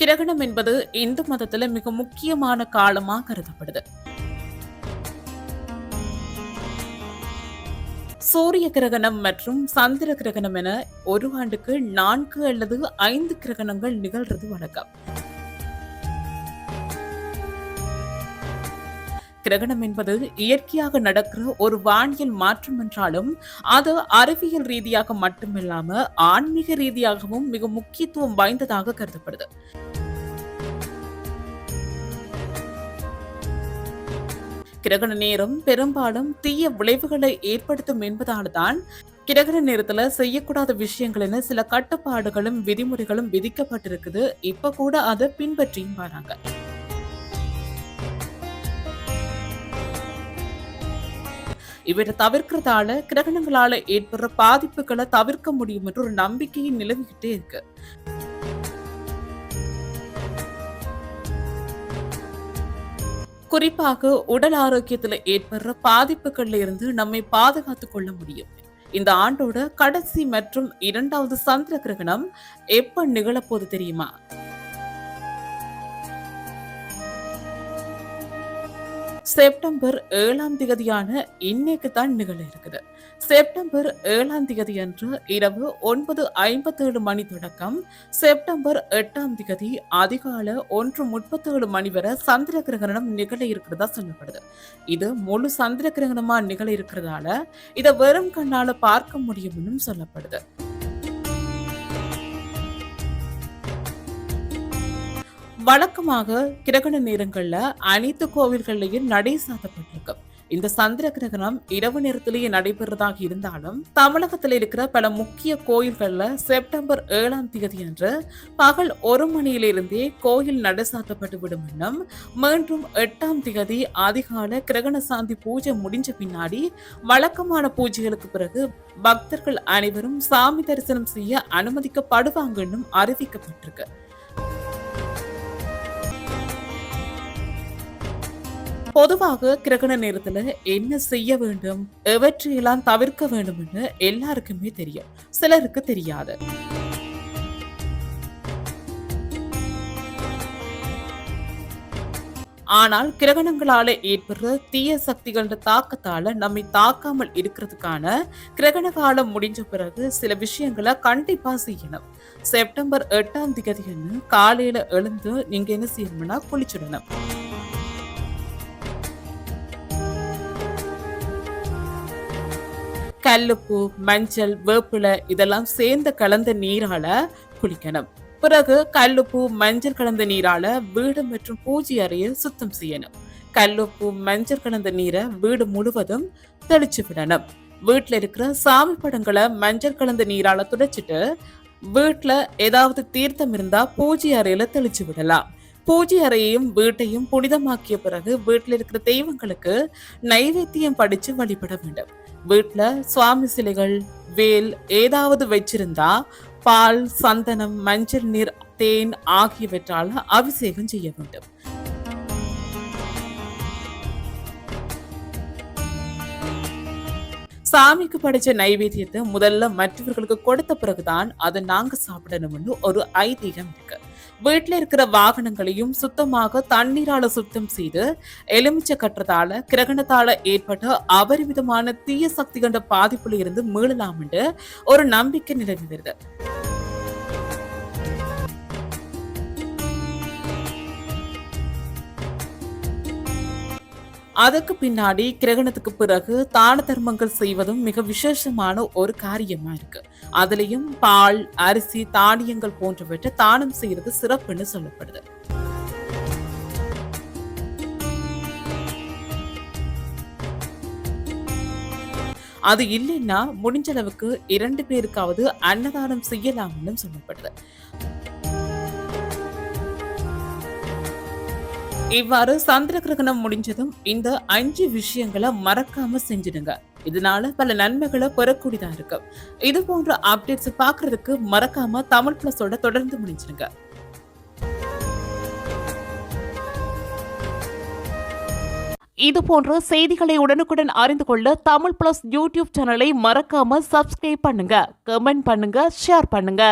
கிரகணம் என்பது இந்து மதத்தில் மிக முக்கியமான காலமாக கருதப்படுது. சூரிய கிரகணம் மற்றும் சந்திர கிரகணம் என ஒரு ஆண்டுக்கு நான்கு அல்லது ஐந்து கிரகணங்கள் நிகழ்றது வழக்கம். கிரகணம் என்பது இயற்கையாக நடக்கிற ஒரு வானியல் மாற்றம் என்றாலும் அது அறிவியல் ரீதியாக மட்டுமில்லாம ஆன்மீக ரீதியாகவும் மிக முக்கியத்துவம் வாய்ந்ததாக கருதப்படுது. கிரகண நேரம் பெரும்பாலும் தீய விளைவுகளை ஏற்படுத்தும் என்பதால்தான் கிரகண நேரத்துல செய்யக்கூடாத விஷயங்கள் சில கட்டுப்பாடுகளும் விதிமுறைகளும் விதிக்கப்பட்டிருக்குது. இப்ப கூட அதை பின்பற்றியும் வராங்க. இவரை தவிர்க்கிறதால கிரகணங்களால ஏற்படுற பாதிப்புகளை தவிர்க்க முடியும் என்ற ஒரு நம்பிக்கையும் நிலவிக்கிட்டே இருக்கு. குறிப்பாக உடல் ஆரோக்கியத்துல ஏற்படுற பாதிப்புகள்ல இருந்து நம்மை பாதுகாத்துக் கொள்ள முடியும். இந்த ஆண்டோட கடைசி மற்றும் இரண்டாவது சந்திர கிரகணம் எப்ப நிகழப்போது தெரியுமா? செப்டம்பர் ஏழாம் திகதியான இன்னைக்கு தான் நிகழ இருக்குது செப்டம்பர் ஏழாம் திகதி அன்று இரவு ஒன்பது ஐம்பத்தேழு மணி தொடக்கம் செப்டம்பர் எட்டாம் திகதி அதிகாலை ஒன்று முப்பத்தேழு மணி வரை சந்திர கிரகணம் நிகழ இருக்கிறதா சொல்லப்படுது. இது முழு சந்திர கிரகணமா நிகழ இருக்கிறதால இதை வெறும் கண்ணால பார்க்க முடியும்னு சொல்லப்படுது. வழக்கமாக கிரகண நேரங்கள்ல அனைத்து கோவில்கள்லயும் நடை சாத்தப்பட்டிருக்கு. இந்த சந்திர கிரகணம் இரவு நேரத்திலேயே நடைபெறதாக இருந்தாலும் தமிழகத்தில் இருக்கிற பல முக்கிய கோயில்கள்ல செப்டம்பர் ஏழாம் தேதி அன்று பகல் ஒரு மணியிலிருந்தே கோயில் நடை சாத்தப்பட்டு விடும் என்னும் மீண்டும் எட்டாம் தேதி அதிகால கிரகண சாந்தி பூஜை முடிஞ்ச பின்னாடி வழக்கமான பூஜைகளுக்கு பிறகு பக்தர்கள் அனைவரும் சாமி தரிசனம் செய்ய அனுமதிக்கப்படுவாங்கன்னு அறிவிக்கப்பட்டிருக்கு. பொதுவாக கிரகண நேரத்துல என்ன செய்ய வேண்டும் எவற்றையெல்லாம் தவிர்க்க வேண்டும்னு எல்லாருக்குமே தெரியும். சிலருக்கு தெரியாது. ஆனால் கிரகணங்களால ஏற்படுற தீய சக்திகளோட தாக்கத்தால நம்மை தாக்காமல் இருக்கிறதுக்கான கிரகண காலம் முடிஞ்ச பிறகு சில விஷயங்களை கண்டிப்பா செய்யணும். செப்டம்பர் எட்டாம் தேதி காலையில எழுந்து நீங்க என்ன செய்யணும்னா குளிச்சிடணும். கல்லுப்பு மஞ்சள் வேப்பிலை இதெல்லாம் சேர்ந்த கலந்த நீரால குளிக்கணும். பிறகு கல்லுப்பு மஞ்சள் கலந்த நீரால வீடு மற்றும் பூஜை அறையை சுத்தம் செய்யணும். கல்லுப்பு மஞ்சள் கலந்த நீரை வீடு முழுவதும் தெளிச்சு விடணும். வீட்டில் இருக்கிற சாமி படங்களை மஞ்சள் கலந்த நீரால துடைச்சிட்டு வீட்டில் ஏதாவது தீர்த்தம் இருந்தா பூஜை அறையில தெளிச்சு விடலாம். பூஜை அறையையும் வீட்டையும் புனிதமாக்கிய பிறகு வீட்டில் இருக்கிற தெய்வங்களுக்கு நைவேத்தியம் படிச்சு வழிபட வேண்டும். வீட்டில் சுவாமி சிலைகள் வேல் ஏதாவது வச்சிருந்தா பால் சந்தனம் மஞ்சள் நீர் தேன் ஆகியவற்றால் அபிஷேகம் செய்ய வேண்டும். சாமிக்கு படைச்ச நைவேத்தியத்தை முதல்ல மற்றவர்களுக்கு கொடுத்த பிறகுதான் அதை நாங்க சாப்பிடணும்னு ஒரு ஐதீகம். இருக்கு வீட்டில் இருக்கிற வாகனங்களையும் சுத்தமாக தண்ணீரால சுத்தம் செய்து எலுமிச்சை கட்டுறதால கிரகணத்தால ஏற்பட்ட அபரிவிதமான தீய சக்தி கண்ட பாதிப்புல இருந்து மீளலாம் என்று ஒரு நம்பிக்கை நிலவி அதுக்கு பின்னாடி கிரகணத்துக்கு பிறகு தான தர்மங்கள் செய்வதும் மிக விசேஷமான ஒரு காரியமா இருக்கு. அதுலயும் பால் அரிசி தானியங்கள் போன்றவற்றை தானம் செய்யறது சிறப்புன்னு சொல்லப்படுது. அது இல்லைன்னா முடிஞ்ச அளவுக்கு இரண்டு பேருக்காவது அன்னதானம் செய்யலாம்னு சொல்லப்படுது. இவ்வாறு சந்திர கிரகணம் முடிஞ்சதும் இந்த அஞ்சு விஷயங்களை மறக்காம செஞ்சிடுங்க. இதனால பல நன்மைகளை பெறக்கூடியதா இருக்கு. இது போன்ற அப்டேட்ஸ் பாக்குறதுக்கு மறக்காம தமிழ் பிளஸோட தொடர்ந்து முடிஞ்சிருங்க இது போன்ற செய்திகளை உடனுக்குடன் அறிந்து கொள்ள தமிழ் பிளஸ் யூடியூப் சேனலை மறக்காம சப்ஸ்கிரைப் பண்ணுங்க. கமெண்ட் பண்ணுங்க ஷேர் பண்ணுங்க.